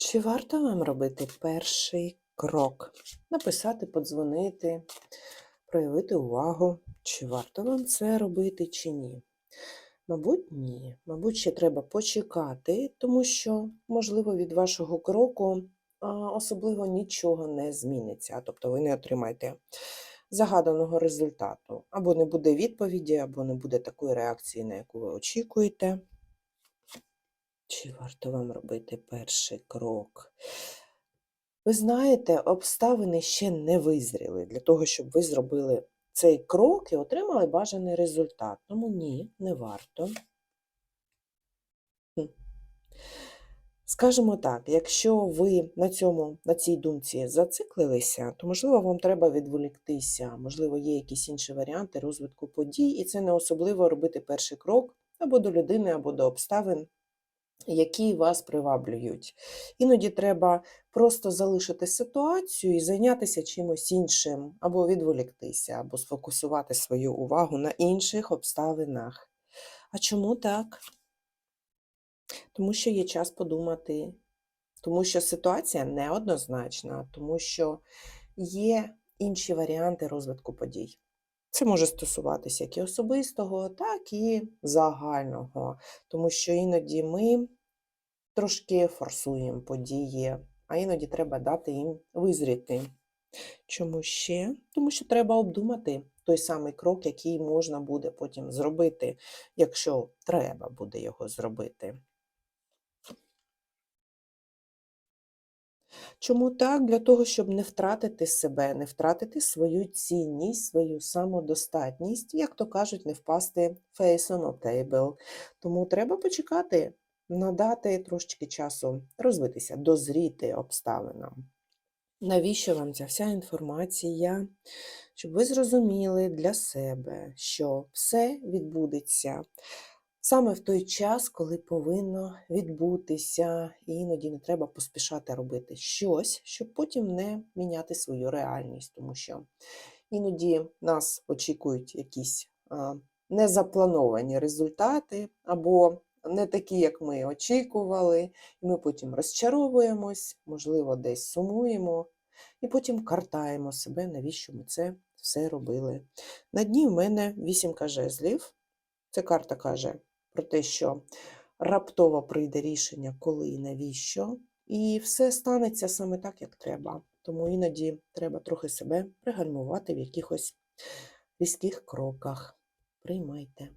Чи варто вам робити перший крок? Написати, подзвонити, проявити увагу, чи варто вам це робити, чи ні? Мабуть, ні. Мабуть, ще треба почекати, тому що, можливо, від вашого кроку особливо нічого не зміниться. Тобто ви не отримаєте загаданого результату. Або не буде відповіді, або не буде такої реакції, на яку ви очікуєте. Чи варто вам робити перший крок? Ви знаєте, обставини ще не визріли для того, щоб ви зробили цей крок і отримали бажаний результат. Тому ні, не варто. Скажімо так, якщо ви на цьому, на цій думці зациклилися, то, можливо, вам треба відволіктися, можливо, є якісь інші варіанти розвитку подій, і це не особливо робити перший крок або до людини, або до обставин, які вас приваблюють. Іноді треба просто залишити ситуацію і зайнятися чимось іншим, або відволіктися, або сфокусувати свою увагу на інших обставинах. А чому так? Тому що є час подумати, тому що ситуація неоднозначна, тому що є інші варіанти розвитку подій. Це може стосуватися як і особистого, так і загального, тому що іноді ми трошки форсуємо події, а іноді треба дати їм визріти. Чому ще? Тому що треба обдумати той самий крок, який можна буде потім зробити, якщо треба буде його зробити. Чому так? Для того, щоб не втратити себе, не втратити свою цінність, свою самодостатність, як то кажуть, не впасти on a table. Тому треба почекати, надати трошечки часу розвитися, дозріти обставинам. Навіщо вам ця вся інформація? Щоб ви зрозуміли для себе, що все відбудеться саме в той час, коли повинно відбутися, і іноді не треба поспішати робити щось, щоб потім не міняти свою реальність, тому що іноді нас очікують якісь незаплановані результати або не такі, як ми очікували, і ми потім розчаровуємось, можливо, десь сумуємо, і потім картаємо себе, навіщо ми це все робили. На дні в мене вісімка жезлів. Ця карта каже про те, що раптово прийде рішення, коли і навіщо, і все станеться саме так, як треба. Тому іноді треба трохи себе пригальмувати в якихось різких кроках. Приймайте.